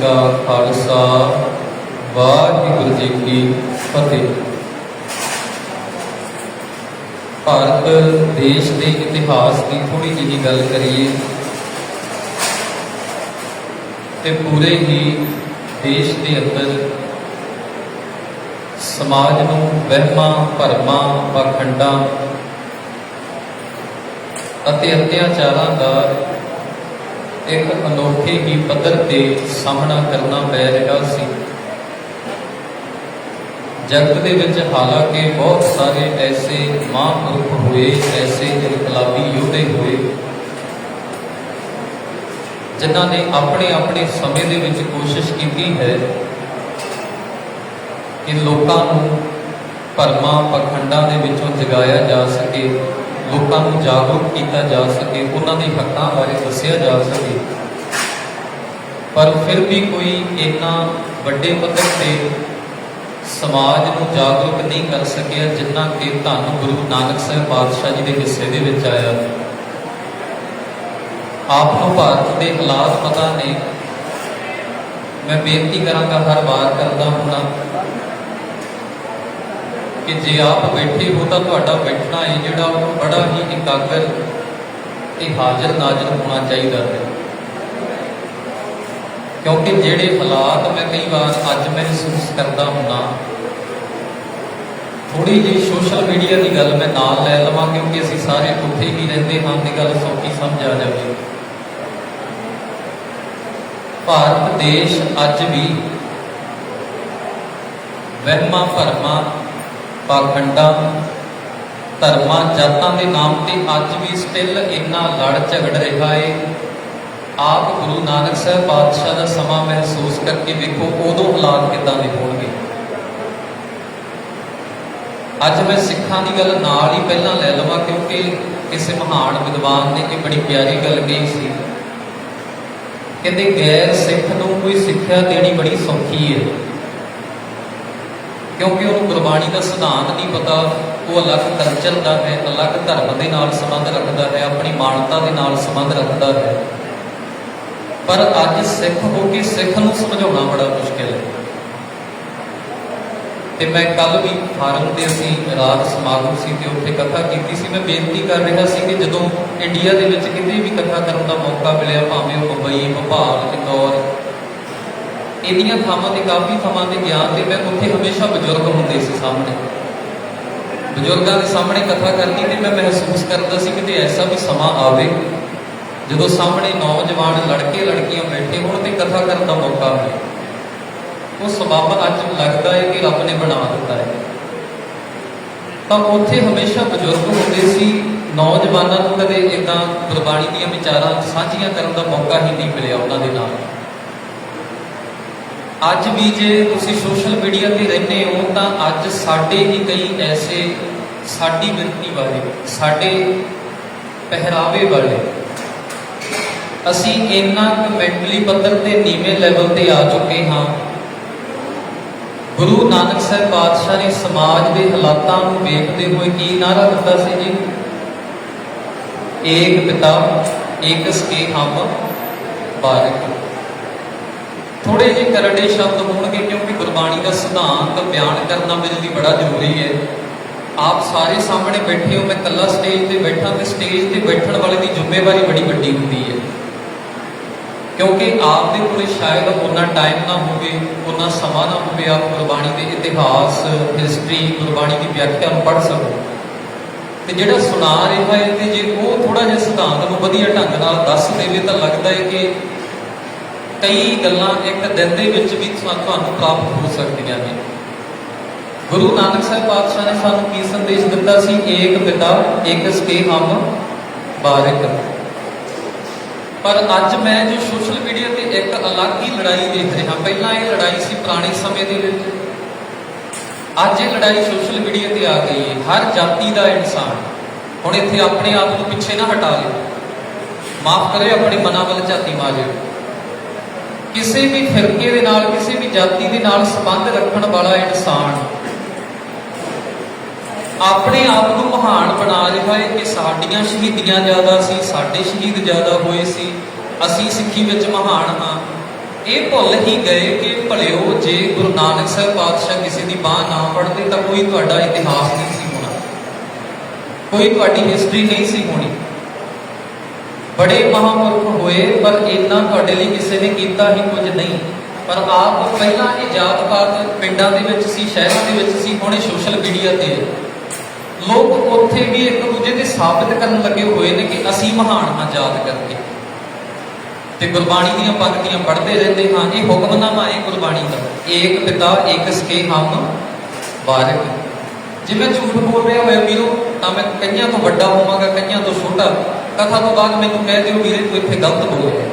ਦਾ ਖਾਲਸਾ, ਵਾਹਿਗੁਰੂ ਜੀ ਕੀ ਫਤਿਹ। ਭਾਰਤ ਦੇਸ਼ ਦੇ ਇਤਿਹਾਸ ਦੀ ਥੋੜੀ ਜਿਹੀ ਗੱਲ ਕਰੀਏ, ਤੇ ਪੂਰੇ ਹੀ ਦੇਸ਼ ਦੇ ਅੰਦਰ ਸਮਾਜ ਨੂੰ ਵਹਿਮਾਂ, ਭਰਮਾਂ, ਪਾਖੰਡਾਂ ਅਤੇ ਅਤਿਆਚਾਰਾਂ ਦਾ ਇੱਕ ਅਨੋਖੇ ਹੀ ਪੱਧਰ ਤੇ ਸਾਹਮਣਾ ਕਰਨਾ ਪੈ ਰਿਹਾ ਸੀ। ਜਗਤ ਦੇ ਵਿੱਚ ਹਾਲਾਂਕਿ ਬਹੁਤ ਸਾਰੇ ਐਸੇ ਮਹਾਂਪੁਰਖ ਹੋਏ, ਐਸੇ ਇਨਕਲਾਬੀ ਯੋਧੇ ਹੋਏ, ਜਿਨ੍ਹਾਂ ਨੇ ਆਪਣੇ ਆਪਣੇ ਸਮੇਂ ਦੇ ਵਿੱਚ ਕੋਸ਼ਿਸ਼ ਕੀਤੀ ਹੈ ਕਿ ਲੋਕਾਂ ਨੂੰ ਭਰਮਾਂ ਪਖੰਡਾਂ ਦੇ ਵਿੱਚੋਂ ਜਗਾਇਆ ਜਾ ਸਕੇ। ਲੋਕਾਂ ਨੂੰ ਜਾਗਰੂਕ ਕੀਤਾ ਜਾ ਸਕੇ, ਉਹਨਾਂ ਦੇ ਹੱਕਾਂ ਬਾਰੇ ਦੱਸਿਆ ਜਾ ਸਕੇ। ਪਰ ਫਿਰ ਵੀ ਕੋਈ ਇੰਨਾ ਵੱਡੇ ਪੱਧਰ ਤੇ ਸਮਾਜ ਨੂੰ ਜਾਗਰੂਕ ਨਹੀਂ ਕਰ ਸਕਿਆ ਜਿੰਨਾ ਕਿ ਧੰਨ ਗੁਰੂ ਨਾਨਕ ਸਾਹਿਬ ਪਾਤਸ਼ਾਹ ਜੀ ਦੇ ਹਿੱਸੇ ਦੇ ਵਿੱਚ ਆਇਆ। ਆਪ ਨੂੰ ਭਾਰਤ ਦੇ ਹਾਲਾਤ ਪਤਾ ਨੇ। ਮੈਂ ਬੇਨਤੀ ਕਰਾਂਗਾ ਹਰ ਵਾਰ ਕਰਦਾ ਹੁਣਾ ਕਿ ਜੇ ਆਪ ਬੈਠੇ ਹੋ ਤਾਂ ਤੁਹਾਡਾ ਬੈਠਣਾ ਹੈ ਜਿਹੜਾ ਉਹ ਬੜਾ ਹੀ ਇਕਾਗਰ ਤੇ ਹਾਜ਼ਰ ਨਾਜ਼ਰ ਹੋਣਾ ਚਾਹੀਦਾ ਹੈ। ਕਿਉਂਕਿ ਜਿਹੜੇ ਹਾਲਾਤ ਮੈਂ ਕਈ ਵਾਰ ਅੱਜ ਮਹਿਸੂਸ ਕਰਦਾ ਹੁੰਦਾ ਥੋੜੀ ਜਿਹੀ ਸੋਸ਼ਲ ਮੀਡੀਆ ਦੀ ਗੱਲ ਮੈਂ ਨਾਲ ਲੈ ਲਵਾਂ ਕਿਉਂਕਿ ਅਸੀਂ ਸਾਰੇ ਉੱਥੇ ਹੀ ਰਹਿੰਦੇ ਹਾਂ ਤੇ ਗੱਲ ਸੌਖੀ ਸਮਝ ਆ ਜਾਵੇ। ਭਾਰਤ ਦੇਸ਼ ਅੱਜ ਵੀ ਵਹਿਮਾਂ ਭਰਮਾਂ ਪਾਖੰਡਾਂ ਧਰਮਾਂ, ਜਾਤਾਂ ਦੇ ਨਾਮ ਤੇ ਅੱਜ ਵੀ ਸਟਿਲ ਇੰਨਾ ਲੜ ਝਗੜ ਰਿਹਾ ਏ। ਆਪ ਗੁਰੂ ਨਾਨਕ ਸਾਹਿਬ ਪਾਤਸ਼ਾਹ ਦਾ ਸਮਾਂ ਮਹਿਸੂਸ ਕਰਕੇ ਵੇਖੋ, ਉਦੋਂ ਹਾਲਾਤ ਕਿਦਾਂ ਦੇ ਹੋਣਗੇ। ਅੱਜ ਮੈਂ ਸਿੱਖਾਂ ਦੀ ਗੱਲ ਨਾਲ ਹੀ ਪਹਿਲਾਂ ਲੈ ਲਵਾਂ, ਕਿਉਂਕਿ ਕਿਸੇ ਮਹਾਨ ਵਿਦਵਾਨ ਨੇ ਇਹ ਬੜੀ ਪਿਆਰੀ ਗੱਲ ਕਹੀ ਸੀ। ਕਹਿੰਦੇ, ਗੈਰ ਸਿੱਖ ਨੂੰ ਕੋਈ ਸਿੱਖਿਆ ਦੇਣੀ ਬੜੀ ਸੌਖੀ ਹੈ ਕਿਉਂਕਿ ਉਹਨੂੰ ਗੁਰਬਾਣੀ ਦਾ ਸਿਧਾਂਤ ਨਹੀਂ ਪਤਾ, ਉਹ ਅਲੱਗ ਕਲਚਰ ਦਾ ਹੈ, ਅਲੱਗ ਧਰਮ ਦੇ ਨਾਲ ਸੰਬੰਧ ਰੱਖਦਾ ਹੈ, ਆਪਣੀ ਮਾਨਤਾ ਦੇ ਨਾਲ ਸੰਬੰਧ ਰੱਖਦਾ ਹੈ। ਪਰ ਅੱਜ ਸਿੱਖ ਹੋ ਕੇ ਸਿੱਖ ਨੂੰ ਸਮਝਾਉਣਾ ਬੜਾ ਮੁਸ਼ਕਿਲ ਹੈ। ਤੇ ਮੈਂ ਕੱਲ ਵੀ ਫਾਰਮ ਤੇ ਅਸੀਂ ਰਾਤ ਸਮਾਗਮ ਸੀ ਤੇ ਉੱਥੇ ਕਥਾ ਕੀਤੀ ਸੀ। ਮੈਂ ਬੇਨਤੀ ਕਰ ਰਿਹਾ ਸੀ ਕਿ ਜਦੋਂ ਇੰਡੀਆ ਦੇ ਵਿੱਚ ਕਿਤੇ ਵੀ ਕਥਾ ਕਰਨ ਦਾ ਮੌਕਾ ਮਿਲਿਆ, ਭਾਵੇਂ ਉਹ ਮੁੰਬਈ, ਭੋਪਾਲ ਇੰਦੌਰ ਇਹਦੀਆਂ ਥਾਵਾਂ ਤੇ, ਕਾਫੀ ਥਾਵਾਂ ਤੇ ਗਿਆ ਤੇ ਮੈਂ ਉੱਥੇ ਹਮੇਸ਼ਾ ਬਜ਼ੁਰਗ ਹੁੰਦੇ ਸੀ ਸਾਹਮਣੇ। ਬਜ਼ੁਰਗਾਂ ਦੇ ਸਾਹਮਣੇ ਕਥਾ ਕਰਨੀ ਤੇ ਮੈਂ ਮਹਿਸੂਸ ਕਰਦਾ ਸੀ ਕਿ ਤੇ ਐਸਾ ਵੀ ਸਮਾਂ ਆਵੇ, ਜਦੋਂ ਸਾਹਮਣੇ ਨੌਜਵਾਨ ਲੜਕੇ ਲੜਕੀਆਂ ਬੈਠੇ ਹੋਣ ਤੇ ਕਥਾ ਕਰਨ ਦਾ ਮੌਕਾ ਮਿਲੇ। ਉਹ ਸਬਬ ਅੱਜ ਲੱਗਦਾ ਹੈ ਕਿ ਰੱਬ ਨੇ ਬਣਾ ਦਿੱਤਾ ਹੈ। ਤਾਂ ਉੱਥੇ ਹਮੇਸ਼ਾ ਬਜ਼ੁਰਗ ਹੁੰਦੇ ਸੀ, ਨੌਜਵਾਨਾਂ ਨੂੰ ਕਦੇ ਇਦਾਂ ਗੁਰਬਾਣੀ ਦੀਆਂ ਵਿਚਾਰਾਂ ਸਾਂਝੀਆਂ ਕਰਨ ਦਾ ਮੌਕਾ ਹੀ ਨਹੀਂ ਮਿਲਿਆ ਉਹਨਾਂ ਦੇ ਨਾਲ। ਅੱਜ ਵੀ ਜੇ ਤੁਸੀਂ ਸੋਸ਼ਲ ਮੀਡੀਆ ਤੇ ਰਹਿੰਦੇ ਹੋ ਤਾਂ ਅੱਜ ਸਾਡੇ ਹੀ ਕਈ ਐਸੇ ਸਾਡੀ ਬਿਰਤੀ ਵਾਲੇ, ਸਾਡੇ ਪਹਿਰਾਵੇ ਵਾਲੇ, ਅਸੀਂ ਇੰਨਾ ਮੈਂਟਲੀ ਪੱਧਰ ਤੇ ਨੀਵੇਂ ਲੈਵਲ ਤੇ ਆ ਚੁੱਕੇ ਹਾਂ। ਗੁਰੂ ਨਾਨਕ ਸਾਹਿਬ ਪਾਤਸ਼ਾਹ ਨੇ ਸਮਾਜ ਦੇ ਹਾਲਾਤਾਂ ਨੂੰ ਵੇਖਦੇ ਹੋਏ ਕੀ ਨਾਰਾ ਦਿੱਤਾ ਸੀ ਜੀ? ਏਕ ਪਿਤਾ ਏਕ ਸਕੇ ਹਮ ਬਾਰਕ। ਥੋੜੇ ਜਿਹੇ ਕਰੜੇ ਸ਼ਬਦ ਹੋਣਗੇ ਕਿਉਂਕਿ ਗੁਰਬਾਣੀ ਦਾ ਸਿਧਾਂਤ ਬਿਆਨ ਕਰਨਾ ਮੇਰੇ ਲਈ ਬੜਾ ਜ਼ਰੂਰੀ ਹੈ। ਆਪ ਸਾਰੇ ਸਾਹਮਣੇ ਬੈਠੇ ਹੋ, ਮੈਂ ਇਕੱਲਾ ਸਟੇਜ ਤੇ ਬੈਠਾ ਤੇ ਸਟੇਜ ਤੇ ਬੈਠਣ ਵਾਲੇ ਦੀ ਜ਼ਿੰਮੇਵਾਰੀ ਬੜੀ ਵੱਡੀ ਹੁੰਦੀ ਹੈ। ਕਿਉਂਕਿ ਆਪ ਦੇ ਕੋਲ ਸ਼ਾਇਦ ਉਹਨਾਂ ਟਾਈਮ ਨਾ ਹੋਵੇ ਉਹਨਾਂ ਸਮਾਂ ਨਾ ਹੋਵੇ, ਆਪ ਗੁਰਬਾਣੀ ਦੇ ਇਤਿਹਾਸ ਹਿਸਟਰੀ ਗੁਰਬਾਣੀ ਦੀ ਵਿਆਖਿਆ ਨੂੰ ਪੜ੍ਹ ਸਕੋ। ਤੇ ਜਿਹੜਾ ਸੁਣਾ ਰਿਹਾ ਹੈ ਤੇ ਜੇ ਉਹ ਥੋੜਾ ਜਿਹਾ ਸਿਧਾਂਤ ਨੂੰ ਵਧੀਆ ਢੰਗ ਨਾਲ ਦੱਸ ਦੇਵੇ ਤਾਂ ਲੱਗਦਾ ਹੈ ਕਿ ਕਈ ਗੱਲਾਂ ਇੱਕ ਦਿਨ ਦੇ ਵਿੱਚ ਵੀ ਤੁਹਾਨੂੰ ਪ੍ਰਾਪਤ ਹੋ ਸਕਦੀਆਂ ਨੇ। ਗੁਰੂ ਨਾਨਕ ਸਾਹਿਬ ਪਾਤਸ਼ਾਹ ਨੇ ਸਾਨੂੰ ਕੀ ਸੰਦੇਸ਼ ਦਿੱਤਾ ਸੀ? ਏਕ ਪਿਤਾ, ਏਕ ਸਕੇ ਹਮ ਬਾਰਿਕ ਪਰ ਅੱਜ ਮੈਂ ਜੋ ਸੋਸ਼ਲ ਮੀਡੀਆ ਤੇ ਇੱਕ ਅਲੱਗ ਹੀ ਲੜਾਈ ਦੇਖ ਰਿਹਾ, ਪਹਿਲਾਂ ਇਹ ਲੜਾਈ ਸੀ ਪੁਰਾਣੇ ਸਮੇਂ ਦੇ ਵਿੱਚ। ਅੱਜ ਇਹ ਲੜਾਈ ਸੋਸ਼ਲ ਮੀਡੀਆ ਤੇ ਆ ਗਈ ਹੈ। ਹਰ ਜਾਤੀ ਦਾ ਇਨਸਾਨ ਹੁਣ ਇੱਥੇ ਆਪਣੇ ਆਪ ਨੂੰ ਪਿੱਛੇ ਨਾ ਹਟਾ ਲਿਓ ਮਾਫ ਕਰਿਓ, ਆਪਣੇ ਮਨਾਂ ਵੱਲ ਝਾਤੀ ਮਾਰਿਓ ਕਿਸੇ ਵੀ ਫਿਰਕੇ ਦੇ ਨਾਲ, ਕਿਸੇ ਵੀ ਜਾਤੀ ਦੇ ਨਾਲ ਸੰਬੰਧ ਰੱਖਣ ਵਾਲਾ ਇਨਸਾਨ ਆਪਣੇ ਆਪ ਨੂੰ ਮਹਾਨ ਬਣਾ ਰਿਹਾ ਹੈ ਕਿ ਸਾਡੀਆਂ ਸ਼ਹੀਦੀਆਂ ਜ਼ਿਆਦਾ ਸੀ, ਸਾਡੇ ਸ਼ਹੀਦ ਜ਼ਿਆਦਾ ਹੋਏ ਸੀ, ਅਸੀਂ ਸਿੱਖੀ ਵਿੱਚ ਮਹਾਨ ਹਾਂ। ਇਹ ਭੁੱਲ ਹੀ ਗਏ ਕਿ ਭਲਿਓ ਜੇ ਗੁਰੂ ਨਾਨਕ ਸਾਹਿਬ ਪਾਤਸ਼ਾਹ ਕਿਸੇ ਦੀ ਬਾਹ ਨਾ ਪੜ੍ਹਦੇ ਤਾਂ ਕੋਈ ਤੁਹਾਡਾ ਇਤਿਹਾਸ ਨਹੀਂ ਸੀ ਹੋਣਾ। ਕੋਈ ਤੁਹਾਡੀ ਹਿਸਟਰੀ ਨਹੀਂ ਸੀ ਹੋਣੀ। ਬੜੇ ਮਹਾਂਪੁਰਖ ਹੋਏ, ਪਰ ਇੰਨਾ ਤੁਹਾਡੇ ਲਈ ਕਿਸੇ ਨੇ ਕੀਤਾ ਹੀ ਕੁਝ ਨਹੀਂ। ਪਰ ਆਪ ਪਹਿਲਾਂ ਇਹ ਜਾਤ ਪਾਤ ਪਿੰਡਾਂ ਦੇ ਵਿੱਚ ਸੀ, ਸ਼ਹਿਰਾਂ ਦੇ ਵਿੱਚ ਸੀ, ਹੁਣ ਸੋਸ਼ਲ ਮੀਡੀਆ ਤੇ ਲੋਕ ਉੱਥੇ ਵੀ ਇੱਕ ਦੂਜੇ ਤੇ ਸਾਬਿਤ ਕਰਨ ਲੱਗੇ ਹੋਏ ਨੇ ਕਿ ਅਸੀਂ ਮਹਾਨ ਹਾਂ ਜਾਤ ਕਰਕੇ। ਤੇ ਗੁਰਬਾਣੀ ਦੀਆਂ ਪੰਕਤੀਆਂ ਪੜ੍ਹਦੇ ਰਹਿੰਦੇ ਹਾਂ, ਇਹ ਹੁਕਮਨਾਮਾ ਹੈ ਗੁਰਬਾਣੀ ਦਾ। ਏਕ ਪਿਤਾ, ਏਕ ਸਕੇ ਹਮ ਬਾਰਕ ਜੇ ਮੈਂ ਝੂਠ ਬੋਲ ਰਿਹਾ ਹੋਇਆ ਵੀਰੋ, ਤਾਂ ਮੈਂ ਕਈਆਂ ਤੋਂ ਵੱਡਾ ਹੋਵਾਂਗਾ, ਕਈਆਂ ਤੋਂ ਛੋਟਾ। ਕਥਾ ਤੋਂ ਬਾਅਦ ਮੈਨੂੰ ਕਹਿ ਦਿਓ ਵੀਰੇ ਤੂੰ ਇੱਥੇ ਗਲਤ ਬੋਲ ਰਿਹਾ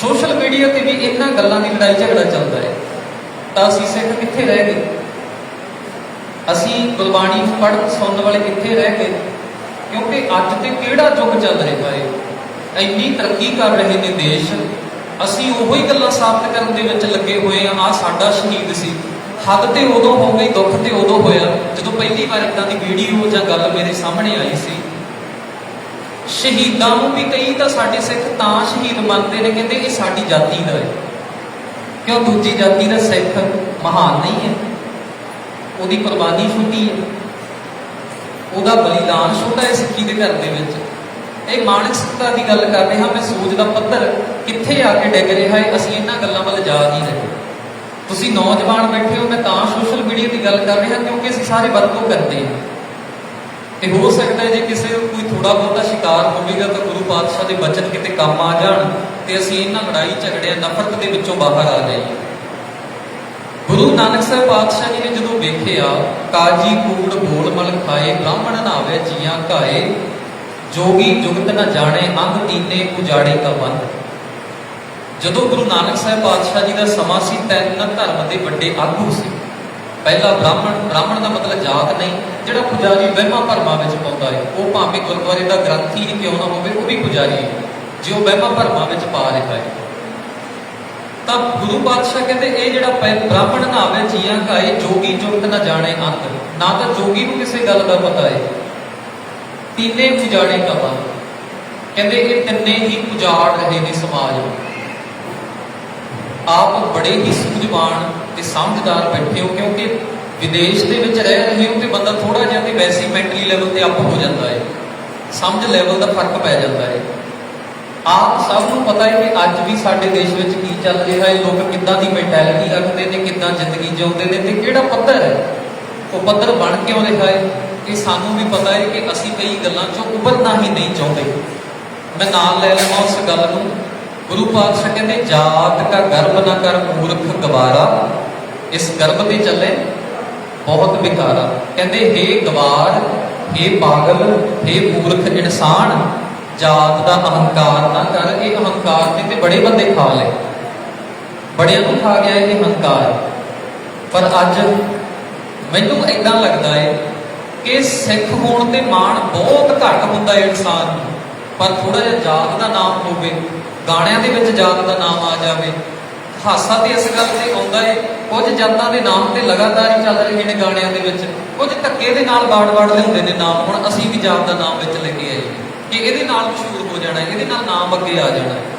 ਸੋਸ਼ਲ ਮੀਡੀਆ ਤੇ ਵੀ ਇਹਨਾਂ ਗੱਲਾਂ ਦੀ ਲੜਾਈ ਝਗੜਾ ਚੱਲਦਾ ਹੈ। ਤਾਂ ਅਸੀਂ ਸਿੱਖ ਕਿੱਥੇ ਰਹਿ ਗਏ? ਅਸੀਂ ਗੁਰਬਾਣੀ ਪੜ੍ਹਨ ਸੁਣਨ ਵਾਲੇ ਕਿੱਥੇ ਰਹਿ ਗਏ? ਕਿਉਂਕਿ ਅੱਜ ਤੇ ਕਿਹੜਾ ਯੁੱਗ ਚੱਲ ਰਿਹਾ ਹੈ? ਇੰਨੀ ਤਰੱਕੀ ਕਰ ਰਹੇ ਨੇ ਦੇਸ਼। ਅਸੀਂ ਉਹੋ ਹੀ ਗੱਲਾਂ ਸਾਬਤ ਕਰਨ ਦੇ ਵਿੱਚ ਲੱਗੇ ਹੋਏ ਆ ਆ ਸਾਡਾ ਸ਼ਹੀਦ ਸੀ। ਹੱਦ ਤੇ ਉਦੋਂ ਹੋ ਗਈ, ਦੁੱਖ ਤੇ ਉਦੋਂ ਹੋਇਆ। ਜਦੋਂ ਪਹਿਲੀ ਵਾਰ ਇਦਾਂ ਦੀ ਵੀਡੀਓ ਜਾਂ ਗੱਲ ਮੇਰੇ ਸਾਹਮਣੇ ਆਈ ਸੀ ਸ਼ਹੀਦਾਂ ਨੂੰ ਵੀ ਕਈ ਤਾਂ ਸਾਡੇ ਸਿੱਖ ਤਾਂ ਸ਼ਹੀਦ ਮੰਨਦੇ ਨੇ, ਕਹਿੰਦੇ ਇਹ ਸਾਡੀ ਜਾਤੀ ਦਾ ਹੈ। ਕਿਉਂ ਦੂਜੀ ਜਾਤੀ ਦਾ ਸਿੱਖ ਮਹਾਨ ਨਹੀਂ ਹੈ? ਉਹਦੀ ਕੁਰਬਾਨੀ ਛੋਟੀ ਹੈ। ਉਹਦਾ ਬਲੀਦਾਨ ਛੋਟਾ ਹੈ ਸਿੱਖੀ ਦੇ ਘਰ ਦੇ ਵਿੱਚ। ਇਹ ਮਾਨਸਿਕਤਾ ਦੀ ਗੱਲ ਕਰ ਰਿਹਾ, ਮੈਂ ਸੋਚ ਦਾ ਪੱਧਰ ਕਿੱਥੇ ਆ ਕੇ ਡਿੱਗ ਰਿਹਾ ਹੈ, ਅਸੀਂ ਇਹਨਾਂ ਗੱਲਾਂ ਵੱਲ ਜਾ ਨਹੀਂ ਰਹੇ। ਤੁਸੀਂ ਨੌਜਵਾਨ ਬੈਠੇ ਹੋ, ਮੈਂ ਤਾਂ ਸੋਸ਼ਲ ਮੀਡੀਆ ਦੀ ਗੱਲ ਕਰ ਰਿਹਾ ਕਿਉਂਕਿ ਅਸੀਂ ਸਾਰੇ ਵਰਤੋਂ ਕਰਦੇ ਹਾਂ। ਤੇ ਹੋ ਸਕਦਾ ਜੇ ਕਿਸੇ ਨੂੰ ਕੋਈ ਥੋੜਾ ਬਹੁਤਾ ਸ਼ਿਕਾਰ ਹੋਵੇਗਾ ਤਾਂ ਗੁਰੂ ਪਾਤਸ਼ਾਹ ਦੇ ਬਚਨ ਕਿਤੇ ਕੰਮ ਆ ਜਾਣ ਤੇ ਅਸੀਂ ਇਹਨਾਂ ਲੜਾਈ ਝਗੜਿਆਂ, ਨਫ਼ਰਤ ਦੇ ਵਿੱਚੋਂ ਬਾਹਰ ਆ ਜਾਈਏ। ਗੁਰੂ ਨਾਨਕ ਸਾਹਿਬ ਪਾਤਸ਼ਾਹ ਜੀ ਨੇ ਜਦੋਂ ਵੇਖਿਆ, ਕਾਜੀ, ਕੂੜ, ਬੋਲ ਮਲ ਖਾਏ, ਬ੍ਰਾਹਮਣ ਨਾਵੇ ਜੀਆਂ ਘਾਏ, ਜੋਗੀ ਜੁਗਤ ਨਾ ਜਾਣੇ, ਅੰਗ ਤੀਨੇ ਉਜਾੜੇ ਕਾ ਵਨ ਜਦੋਂ ਗੁਰੂ ਨਾਨਕ ਸਾਹਿਬ ਪਾਤਸ਼ਾਹ ਜੀ ਦਾ ਸਮਾਂ ਸੀ, ਤਿੰਨ ਧਰਮ ਦੇ ਵੱਡੇ ਆਗੂ ਸੀ। ਪਹਿਲਾ ਬ੍ਰਾਹਮਣ ਬ੍ਰਾਹਮਣ ਦਾ ਮਤਲਬ ਜਾਤ ਨਹੀਂ, ਜਿਹੜਾ ਪੁਜਾਰੀ ਵਹਿਮਾਂ ਭਰਮਾਂ ਵਿੱਚ ਪਾਉਂਦਾ ਹੈ ਉਹ ਭਾਵੇਂ ਗੁਰਦੁਆਰੇ ਦਾ ਗ੍ਰੰਥੀ ਹੀ ਕਿਉਂ ਨਾ ਹੋਵੇ, ਉਹ ਵੀ ਪੁਜਾਰੀ ਹੈ ਜੇ ਉਹ ਵਹਿਮਾਂ ਭਰਮਾਂ ਵਿੱਚ ਪਾ ਰਿਹਾ ਹੈ ਤਾਂ ਗੁਰੂ ਪਾਤਸ਼ਾਹ ਕਹਿੰਦੇ, ਇਹ ਜਿਹੜਾ ਬ੍ਰਾਹਮਣ ਨਾ ਆਵੇ ਜੀਆਂ ਕਾਏ ਜੋਗੀ ਜੁਗਤ ਨਾ ਜਾਣੇ ਅੰਤ। ਨਾ ਤਾਂ ਜੋਗੀ ਨੂੰ ਕਿਸੇ ਗੱਲ ਦਾ ਪਤਾ ਹੈ ਤੀਨੇ ਪੁਜਾੜੇ ਕਵਾ ਕਹਿੰਦੇ, ਇਹ ਤਿੰਨੇ ਹੀ ਪੁਜਾੜ ਰਹੇ ਨੇ ਸਮਾਜ ਆਪ ਬੜੇ ਹੀ ਸੂਝਵਾਨ ਤੇ ਸਮਝਦਾਰ ਬੈਠੇ ਹੋ ਕਿਉਂਕਿ ਵਿਦੇਸ਼ ਦੇ ਵਿੱਚ ਰਹਿ ਰਹੇ ਹੋ ਤੇ ਬੰਦਾ ਥੋੜਾ ਜਿਹਾ ਤੇ ਵੈਸੇ ਮੈਂਟਲੀ ਲੈਵਲ ਤੇ ਅਪ ਹੋ ਜਾਂਦਾ ਹੈ। ਸਮਝ ਲੈਵਲ ਦਾ ਫ਼ਰਕ ਪੈ ਜਾਂਦਾ ਹੈ। ਆਪ ਸਭ ਨੂੰ ਪਤਾ ਹੈ ਕਿ ਅੱਜ ਵੀ ਸਾਡੇ ਦੇਸ਼ ਵਿੱਚ ਕੀ ਚੱਲ ਰਿਹਾ ਹੈ, ਲੋਕ ਕਿੱਦਾਂ ਦੀ ਮੈਂਟੈਲਿਟੀ ਰੱਖਦੇ ਨੇ, ਕਿੱਦਾਂ ਜ਼ਿੰਦਗੀ ਜਿਉਂਦੇ ਨੇ ਤੇ ਕਿਹੜਾ ਪੱਧਰ ਹੈ? ਉਹ ਪੱਧਰ ਬਣ ਕਿਉਂ ਰਿਹਾ ਹੈ? ਕਿ ਸਾਨੂੰ ਵੀ ਪਤਾ ਹੈ ਕਿ ਅਸੀਂ ਕਈ ਗੱਲਾਂ ਚੋਂ ਉਭਰਨਾ ਹੀ ਨਹੀਂ ਚਾਹੁੰਦੇ। ਮੈਂ ਨਾਲ ਲੈ ਲਵਾਂ ਉਸ ਗੱਲ ਨੂੰ। ਗੁਰੂ ਪਾਤਸ਼ਾਹ ਕਹਿੰਦੇ, ਜਾਤ ਕਾ ਗਰਭ ਨਾ ਕਰ, ਮੂਰਖ ਗਵਾਰਾ। ਇਸ ਗਰਭ ਤੇ ਚੱਲੇ ਬਹੁਤ ਵਿਕਾਰਾ ਕਹਿੰਦੇ हे ਗਵਾਰ हे ਪਾਗਲ हे ਮੂਰਖ ਇਨਸਾਨ ਜਾਤ ਦਾ ਅਹੰਕਾਰ ਨਾ ਕਰ ਇਹ ਅਹੰਕਾਰ ਨੇ ਤੇ ਬੜੇ ਬੰਦੇ ਖਾ ਲਏ ਬੜਿਆਂ ਨੂੰ ਖਾ ਗਿਆ ਇਹ ਅਹੰਕਾਰ ਪਰ ਅੱਜ ਮੈਨੂੰ ਇਦਾਂ ਲੱਗਦਾ ਹੈ ਕਿ ਸਿੱਖ ਹੋਣ ਤੇ ਮਾਣ ਬਹੁਤ ਘੱਟ ਹੁੰਦਾ ਹੈ ਇਨਸਾਨ ਨੂੰ ਪਰ ਥੋੜਾ ਜਿਹਾ ਜਾਤ ਦਾ ਨਾਮ ਹੋਵੇ ਗਾਣਿਆਂ ਦੇ ਵਿੱਚ ਜਾਤ ਦਾ ਨਾਮ ਆ ਜਾਵੇ ਹਾਸਾ ਤੇ ਇਸ ਗੱਲ ਤੇ ਆਉਂਦਾ ਹੈ ਕੁਝ ਜਾਤਾਂ ਦੇ ਨਾਮ ਤੇ ਲਗਾਤਾਰ ਹੀ ਚੱਲ ਰਹੇ ਨੇ ਗਾਣਿਆਂ ਦੇ ਵਿੱਚ। ਕੁਝ ਧੱਕੇ ਦੇ ਨਾਲ ਬਾੜ-ਬਾੜ ਲਿਆਉਂਦੇ ਨੇ ਨਾਮ, ਹੁਣ ਅਸੀਂ ਵੀ ਜਾਤ ਦਾ ਨਾਮ ਵਿੱਚ ਲੈ ਕੇ ਆਏ ਕਿ ਇਹਦੇ ਨਾਲ ਮਸ਼ਹੂਰ ਹੋ ਜਾਣਾ, ਇਹਦੇ ਨਾਲ ਨਾਮ ਅੱਗੇ ਆ ਜਾਣਾ। ਹੈ।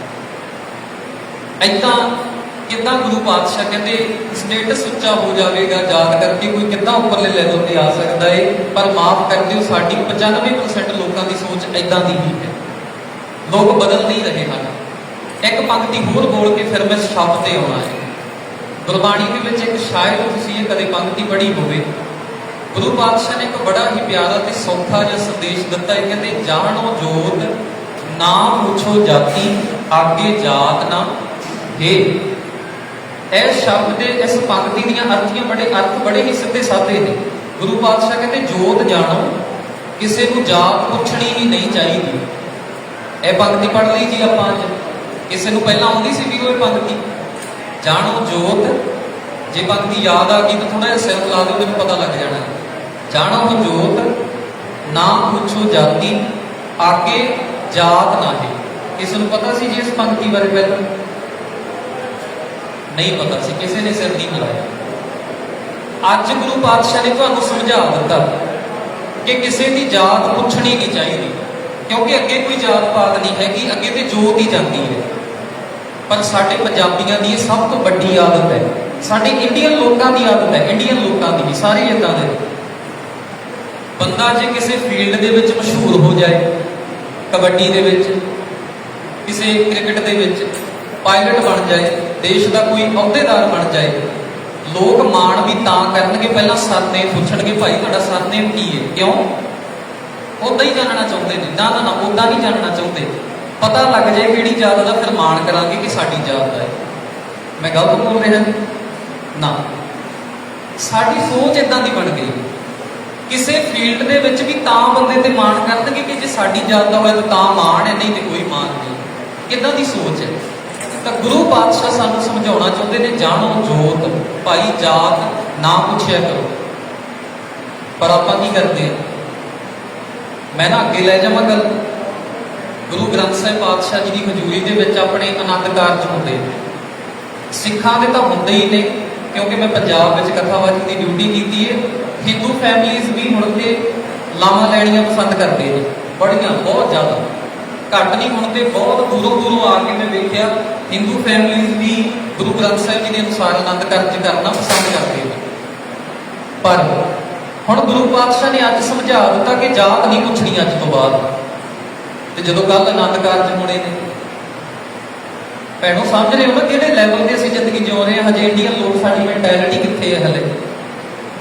ਕਿੱਦਾਂ ਗੁਰੂ ਪਾਤਸ਼ਾਹ ਕਹਿੰਦੇ ਸਟੇਟਸ ਉੱਚਾ ਹੋ ਜਾਵੇਗਾ ਯਾਦ ਕਰਕੇ ਕੋਈ ਕਿੱਦਾਂ ਉੱਪਰਲੇ ਲੈਵਲ ਤੇ ਆ ਸਕਦਾ ਏ, ਪਰ ਮਾਫ ਕਰ ਦਿਓ, ਸਾਡੀ 95% ਲੋਕਾਂ ਦੀ ਸੋਚ ਏਦਾਂ ਦੀ ਹੀ ਹੈ। ਲੋਕ ਬਦਲ ਨਹੀਂ ਰਹੇ ਹਨ। ਇੱਕ ਪੰਕਤੀ ਹੋਰ ਬੋਲ ਕੇ ਫਿਰ ਮੈਂ ਸ਼ਬਦ ਤੇ ਆਉਣਾ ਹੈ। ਗੁਰਬਾਣੀ ਦੇ ਵਿੱਚ ਇੱਕ ਸ਼ਾਇਦ ਤੁਸੀਂ ਇਹ ਕਦੇ ਪੰਕਤੀ ਪੜ੍ਹੀ ਹੋਵੇ। ਗੁਰੂ ਪਾਤਸ਼ਾਹ ਨੇ ਇੱਕ ਬੜਾ ਹੀ ਪਿਆਰਾ ਤੇ ਸੌਖਾ ਜਿਹਾ ਸੰਦੇਸ਼ ਦਿੱਤਾ ਹੈ, ਕਹਿੰਦੇ, ਜਾਣੋ ਜੋਤ ਨਾ ਪੁੱਛੋ ਜਾਤੀ, ਆਗੇ ਜਾਤ ਨਾ ਹੈ। ਇਹ ਸ਼ਬਦ ਦੇ ਇਸ ਪੰਕਤੀ ਦੀਆਂ ਅਰਥੀਆਂ ਬੜੇ ਅਰਥ ਬੜੇ ਹੀ ਸਿੱਧੇ ਸਾਦੇ ਨੇ। ਗੁਰੂ ਪਾਤਸ਼ਾਹ ਕਹਿੰਦੇ, ਜੋਤ ਜਾਣੋ, ਕਿਸੇ ਨੂੰ ਜਾਤ ਪੁੱਛਣੀ ਹੀ ਨਹੀਂ ਚਾਹੀਦੀ। ਇਹ ਪੰਕਤੀ ਪੜ੍ਹ ਲਈ ਜੀ ਆਪਾਂ ਅੱਜ। ਕਿਸੇ ਨੂੰ ਪਹਿਲਾਂ ਆਉਂਦੀ ਸੀ ਵੀ ਉਹ ਇਹ ਪੰਕਤੀ ਜਾਣੋ ਜੋਤ, ਜੇ ਪੰਕਤੀ ਯਾਦ ਆ ਗਈ ਤਾਂ ਥੋੜਾ ਜਿਹਾ ਸਿਰ ਲਾ ਦਿਓ, ਮੈਨੂੰ ਪਤਾ ਲੱਗ ਜਾਣਾ। ਜਾਣੋ ਜੋਤ, ਨਾ ਪੁੱਛੋ ਜਾਤੀ ਆਗੇ ਜਾਤ ਨਾ ਨਾਹੀ ਕਿਸੇ ਨੂੰ ਪਤਾ ਸੀ ਜੀ ਇਸ ਪੰਕਤੀ ਬਾਰੇ ਪਹਿਲਾਂ ਨਹੀਂ ਪਤਾ ਸੀ, ਕਿਸੇ ਨੇ ਸਿਰ ਨਹੀਂ ਹਿਲਾਇਆ ਅੱਜ ਗੁਰੂ ਪਾਤਸ਼ਾਹ ਨੇ ਤੁਹਾਨੂੰ ਸਮਝਾ ਦਿੱਤਾ ਕਿ ਕਿਸੇ ਦੀ ਜਾਤ ਪੁੱਛਣੀ ਨਹੀਂ ਚਾਹੀਦੀ, ਕਿਉਂਕਿ ਅੱਗੇ ਕੋਈ ਜਾਤ ਪਾਤ ਨਹੀਂ ਹੈਗੀ, ਅੱਗੇ ਤੇ ਜੋਤ ਹੀ ਜਾਂਦੀ ਹੈ। ਪਰ ਸਾਡੇ ਪੰਜਾਬੀਆਂ ਦੀ ਇਹ ਸਭ ਤੋਂ ਵੱਡੀ ਆਦਤ ਹੈ। ਸਾਡੇ ਇੰਡੀਅਨ ਲੋਕਾਂ ਦੀ ਆਦਤ ਹੈ ਇੰਡੀਅਨ ਲੋਕਾਂ ਦੀ ਨਹੀਂ, ਸਾਰੇ ਇਦਾਂ ਦੇ। ਬੰਦਾ ਜੇ ਕਿਸੇ ਫੀਲਡ ਦੇ ਵਿੱਚ ਮਸ਼ਹੂਰ ਹੋ ਜਾਏ ਕਬੱਡੀ ਦੇ ਵਿੱਚ ਕਿਸੇ ਕ੍ਰਿਕਟ ਦੇ ਵਿੱਚ ਪਾਇਲਟ ਬਣ ਜਾਏ ਦੇਸ਼ ਦਾ ਕੋਈ ਅਹੁਦੇਦਾਰ ਬਣ ਜਾਏ ਲੋਕ ਮਾਣ ਵੀ ਤਾਂ ਕਰਨਗੇ ਪਹਿਲਾਂ ਸਰਨੇਮ ਪੁੱਛਣਗੇ ਭਾਈ ਤੁਹਾਡਾ ਸਰਨੇਮ ਕੀ ਹੈ? ਕਿਉਂ? ਉਦਾਂ ਹੀ ਜਾਣਨਾ ਚਾਹੁੰਦੇ ਨੇ। ਨਾ ਨਾ ਨਾ ਉਦਾਂ ਨਹੀਂ ਜਾਣਨਾ ਚਾਹੁੰਦੇ। ਪਤਾ ਲੱਗ ਜਾਏ ਕਿਹੜੀ ਜਾਤ ਦਾ ਫਿਰ ਮਾਣ ਕਰਾਂਗੇ ਕਿ ਸਾਡੀ ਜਾਤ ਦਾ ਹੈ। ਮੈਂ ਗਲਤ ਬੋਲ ਰਿਹਾ? ਨਾ। ਸਾਡੀ ਸੋਚ ਇਦਾਂ ਦੀ ਬਣ ਗਈ। ਕਿਸੇ ਫੀਲਡ ਦੇ ਵਿੱਚ ਵੀ ਤਾਂ ਬੰਦੇ ਤੇ ਮਾਣ ਕਰਨਗੇ ਕਿ ਜੇ ਸਾਡੀ ਜਾਤ ਦਾ ਹੋਇਆ ਤਾਂ ਮਾਣ ਹੈ, ਨਹੀਂ ਤੇ ਕੋਈ ਮਾਣ ਨਹੀਂ। ਇਦਾਂ ਦੀ ਸੋਚ ਹੈ। ਤਾਂ ਗੁਰੂ ਪਾਤਸ਼ਾਹ ਸਾਨੂੰ ਸਮਝਾਉਣਾ ਚਾਹੁੰਦੇ ਨੇ, ਜਾਣੋ ਜੋਤ, ਭਾਈ ਜਾਤ, ਨਾ ਪੁੱਛਿਆ ਕਰੋ। ਪਰ ਆਪਾਂ ਕੀ ਕਰਦੇ ਹਾਂ? ਮੈਂ ਨਾ ਅੱਗੇ ਲੈ ਜਾਵਾਂ ਗੱਲ। ਗੁਰੂ ਗ੍ਰੰਥ ਸਾਹਿਬ ਪਾਤਸ਼ਾਹ ਜੀ ਦੀ ਹਜ਼ੂਰੀ ਦੇ ਵਿੱਚ ਆਪਣੇ ਆਨੰਦ ਕਾਰਜ ਹੁੰਦੇ ਨੇ। ਸਿੱਖਾਂ ਦੇ ਤਾਂ ਹੁੰਦੇ ਹੀ ਨੇ, ਕਿਉਂਕਿ ਮੈਂ ਪੰਜਾਬ ਵਿੱਚ ਕਥਾਵਾਚਕ ਦੀ ਡਿਊਟੀ ਕੀਤੀ ਹੈ ਹਿੰਦੂ ਫੈਮਿਲੀਜ਼ ਵੀ ਹੁਣ ਤੇ ਲਾਵਾਂ ਲੈਣੀਆਂ ਪਸੰਦ ਕਰਦੇ ਨੇ, ਬੜੀਆਂ, ਬਹੁਤ ਜ਼ਿਆਦਾ। ਘੱਟ ਨਹੀਂ, ਹੁਣ ਤੇ ਬਹੁਤ ਦੂਰੋਂ ਦੂਰੋਂ ਆ ਕੇ ਮੈਂ ਵੇਖਿਆ, ਹਿੰਦੂ ਫੈਮਿਲੀਜ਼ ਵੀ ਗੁਰੂ ਗ੍ਰੰਥ ਸਾਹਿਬ ਜੀ ਦੇ ਅਨੁਸਾਰ ਆਨੰਦ ਕਾਰਜ ਕਰਨਾ ਪਸੰਦ ਕਰਦੇ ਨੇ। ਪਰ ਹੁਣ ਗੁਰੂ ਪਾਤਸ਼ਾਹ ਨੇ ਅੱਜ ਸਮਝਾ ਦਿੱਤਾ ਕਿ ਜਾਤ ਨਹੀਂ ਪੁੱਛਣੀ ਅੱਜ ਤੋਂ ਬਾਅਦ। ਤੇ ਜਦੋਂ ਕੱਲ ਆਨੰਦ ਕਾਰਜ ਹੋਣੇ ਨੇ। ਭੈਣੋ, ਸਮਝ ਰਹੇ ਹੋ ਨਾ ਕਿਹੜੇ ਲੈਵਲ ਤੇ ਅਸੀਂ ਜ਼ਿੰਦਗੀ ਜਿਉ ਰਹੇ ਹਾਂ? ਹਜੇ ਇੰਡੀਅਨ ਲੋਕ ਸਾਡੀ ਮੈਂਟੈਲਿਟੀ ਕਿੱਥੇ ਹੈ ਹਲੇ?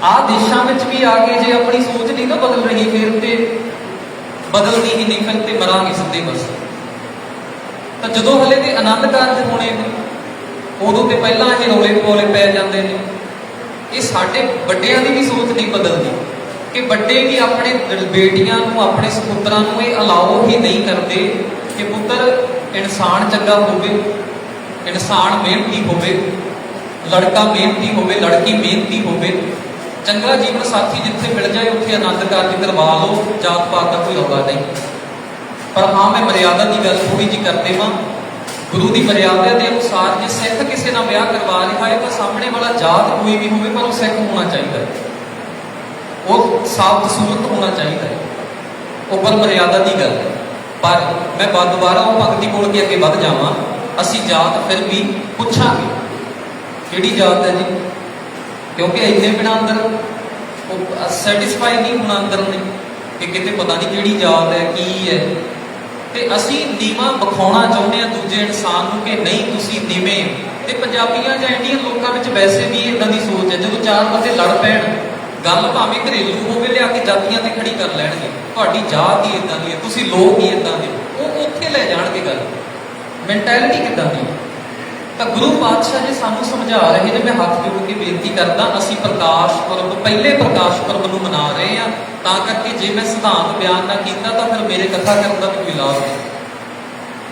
ਆਹ ਦੇਸ਼ਾਂ ਵਿੱਚ ਵੀ ਆ ਕੇ ਜੇ ਆਪਣੀ ਸੋਚ ਨਹੀਂ ਨਾ ਬਦਲ ਰਹੀ, ਫਿਰ ਤੇ ਬਦਲਦੀ ਹੀ ਨਹੀਂ, ਫਿਰ ਤੇ ਮਰਾਂਗੇ ਸਿੱਧੇ ਬਸ। ਤਾਂ ਜਦੋਂ ਹਲੇ ਦੇ ਆਨੰਦ ਕਾਰਜ ਹੋਣੇ ਨੇ, ਉਦੋਂ ਤੇ ਪਹਿਲਾਂ ਇਹ ਰੋਲੇ ਪੋਲੇ ਪੈ ਜਾਂਦੇ ਨੇ। ਇਹ ਸਾਡੇ ਵੱਡਿਆਂ ਦੀ ਵੀ ਸੋਚ ਨਹੀਂ ਬਦਲਦੀ। ਕਿ ਵੱਡੇ ਵੀ ਆਪਣੇ ਦ- ਬੇਟੀਆਂ ਨੂੰ, ਆਪਣੇ ਸੁਪੁੱਤਰਾਂ ਨੂੰ ਇਹ ਅਲਾਓ ਹੀ ਨਹੀਂ ਕਰਦੇ ਕਿ ਪੁੱਤਰ ਇਨਸਾਨ ਚੰਗਾ ਹੋਵੇ, ਇਨਸਾਨ ਮਿਹਨਤੀ ਹੋਵੇ, ਲੜਕਾ ਮਿਹਨਤੀ ਹੋਵੇ, ਲੜਕੀ ਮਿਹਨਤੀ ਹੋਵੇ। ਚੰਗਾ ਜੀਵਨ ਸਾਥੀ ਜਿੱਥੇ ਮਿਲ ਜਾਏ, ਉੱਥੇ ਆਨੰਦ ਕਾਰਜ ਕਰਵਾ ਲਓ, ਜਾਤ ਪਾਤ ਦਾ ਕੋਈ ਰੌਲਾ ਨਹੀਂ। ਪਰ ਹਾਂ, ਮੈਂ ਮਰਿਆਦਾ ਦੀ ਗੱਲ ਥੋੜੀ ਜੀ ਕਰਦੇ ਵਾਂ। ਗੁਰੂ ਦੀ ਮਰਿਆਦਾ ਦੇ ਅਨੁਸਾਰ ਜੇ ਸਿੱਖ ਕਿਸੇ ਨਾਲ ਵਿਆਹ ਕਰਵਾ ਰਿਹਾ ਹੈ, ਤਾਂ ਸਾਹਮਣੇ ਵਾਲਾ ਜਾਤ ਕੋਈ ਵੀ ਹੋਵੇ, ਪਰ ਉਹ ਸਿੱਖ ਹੋਣਾ ਚਾਹੀਦਾ। ਹੈ ਉਹ ਸਾਫ਼ ਸੂਰਤ ਹੋਣਾ ਚਾਹੀਦਾ ਹੈ। ਉਹ ਬਲ ਮਰਿਆਦਾ ਦੀ ਗੱਲ ਹੈ। ਪਰ ਮੈਂ ਬਾਅਦ ਦੁਬਾਰਾ ਉਹ ਭਗਤੀ ਕੋਲ ਕੇ ਅੱਗੇ ਵੱਧ ਜਾਵਾਂ, ਅਸੀਂ ਜਾਤ ਫਿਰ ਵੀ ਪੁੱਛਾਂਗੇ। ਕਿਹੜੀ ਜਾਤ ਹੈ ਜੀ? ਕਿਉਂਕਿ ਇੰਨੇ ਬਿਨਾਂ ਅੰਦਰ ਉਹ ਸੈਟੀਸਫਾਈ ਨਹੀਂ ਹੋਣਾ ਅੰਦਰ ਨੇ ਕਿ ਕਿਤੇ ਪਤਾ ਨਹੀਂ ਕਿਹੜੀ ਜਾਤ ਹੈ, ਕੀ ਹੈ। ਤੇ ਅਸੀਂ ਨੀਵਾਂ ਵਿਖਾਉਣਾ ਚਾਹੁੰਦੇ ਆ ਦੂਜੇ ਇਨਸਾਨ ਨੂੰ ਕਿ ਨਹੀਂ, ਤੁਸੀਂ ਨੀਵੇਂ ਹੋ। ਤੇ ਪੰਜਾਬੀਆਂ ਜਾਂ ਇੰਡੀਅਨ ਲੋਕਾਂ ਵਿੱਚ ਵੈਸੇ ਵੀ ਇਦਾਂ ਦੀ ਸੋਚ ਹੈ, ਜਦੋਂ ਚਾਰ ਬੰਦੇ ਲੜ ਪੈਣ ਗੱਲ ਭਾਵੇਂ ਘਰੇਲੂ ਹੋਵੇ, ਲਿਆ ਕੇ ਜਾਤੀਆਂ ਤੇ ਖੜੀ ਕਰ ਲੈਣਗੇ। ਤੁਹਾਡੀ ਜਾਤ ਹੀ ਇਦਾਂ ਦੀ ਹੈ, ਤੁਸੀਂ ਲੋਕ ਹੀ ਇਦਾਂ ਦੇ ਉਹ ਉੱਥੇ ਲੈ ਜਾਣਗੇ ਗੱਲ। ਮੈਂਟੈਲਿਟੀ ਕਿਦਾਂ ਦੀ ਤਾਂ ਗੁਰੂ ਪਾਤਸ਼ਾਹ ਜੀ ਸਾਨੂੰ ਸਮਝਾ ਰਹੇ ਨੇ, ਮੈਂ ਹੱਥ ਜੋੜ ਕੇ ਬੇਨਤੀ ਕਰਦਾ, ਅਸੀਂ ਪ੍ਰਕਾਸ਼ ਪੁਰਬ, ਪਹਿਲੇ ਪ੍ਰਕਾਸ਼ ਪੁਰਬ ਨੂੰ ਮਨਾ ਰਹੇ ਹਾਂ। ਤਾਂ ਕਰਕੇ ਜੇ ਮੈਂ ਸਿਧਾਂਤ ਬਿਆਨ ਨਾ ਕੀਤਾ, ਤਾਂ ਫਿਰ ਮੇਰੇ ਕਥਾ ਕਰਨ ਦਾ ਕੋਈ ਲਾਭ ਨਹੀਂ।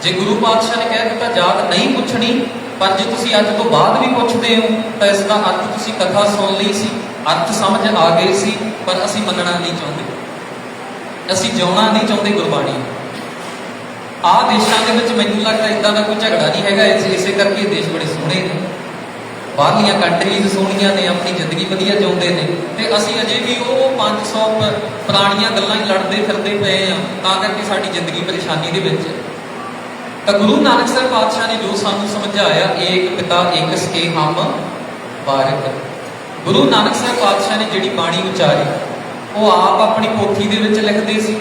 ਜੇ ਗੁਰੂ ਪਾਤਸ਼ਾਹ ਨੇ ਕਹਿ ਦਿੱਤਾ, ਜਾਤ ਨਹੀਂ ਪੁੱਛਣੀ ਪਰ ਜੇ ਤੁਸੀਂ ਅੱਜ ਤੋਂ ਬਾਅਦ ਵੀ ਪੁੱਛਦੇ ਹੋ, ਤਾਂ ਇਸ ਦਾ ਅਰਥ ਤੁਸੀਂ ਕਥਾ ਸੁਣ ਲਈ ਸੀ, ਅਰਥ ਸਮਝ ਆ ਗਏ ਸੀ, ਪਰ ਅਸੀਂ ਮੰਨਣਾ ਨਹੀਂ ਚਾਹੁੰਦੇ। ਅਸੀਂ ਜਿਉਣਾ ਨਹੀਂ ਚਾਹੁੰਦੇ ਗੁਰਬਾਣੀ ਨੂੰ। ਆਹ ਦੇਸ਼ਾਂ ਦੇ ਵਿੱਚ ਮੈਨੂੰ ਲੱਗਦਾ ਇਦਾਂ ਦਾ ਕੋਈ ਝਗੜਾ ਨਹੀਂ ਹੈਗਾ, ਇਸ, ਇਸੇ ਕਰਕੇ ਦੇਸ਼ ਬੜੇ ਸੋਹਣੇ ਨੇ। ਬਾਹਰਲੀਆਂ ਕੰਟਰੀਜ਼ ਸੋਹਣੀਆਂ ਨੇ, ਆਪਣੀ ਜ਼ਿੰਦਗੀ ਵਧੀਆ ਜਿਉਂਦੇ ਨੇ। ਤੇ ਅਸੀਂ ਅਜੇ ਵੀ ਉਹ 500 ਪ- ਪੁਰਾਣੀਆਂ ਗੱਲਾਂ ਹੀ ਲੜਦੇ ਫਿਰਦੇ ਪਏ ਆ ਤਾਂ ਕਰਕੇ ਸਾਡੀ ਜ਼ਿੰਦਗੀ ਪਰੇਸ਼ਾਨੀ ਦੇ ਵਿੱਚ ਹੈ। ਤਾਂ ਗੁਰੂ ਨਾਨਕ ਸਾਹਿਬ ਪਾਤਸ਼ਾਹ ਨੇ ਜੋ ਸਾਨੂੰ ਸਮਝਾਇਆ ਏਕ ਪਿਤਾ ਏਕ ਸਕੇ ਹਮ ਬਾਰਕ ਗੁਰੂ ਨਾਨਕ ਸਾਹਿਬ ਪਾਤਸ਼ਾਹ ਨੇ ਜਿਹੜੀ ਬਾਣੀ ਉਚਾਰੀ, ਉਹ ਆਪ ਆਪਣੀ ਪੋਥੀ ਦੇ ਵਿੱਚ ਲਿਖਦੇ ਸੀ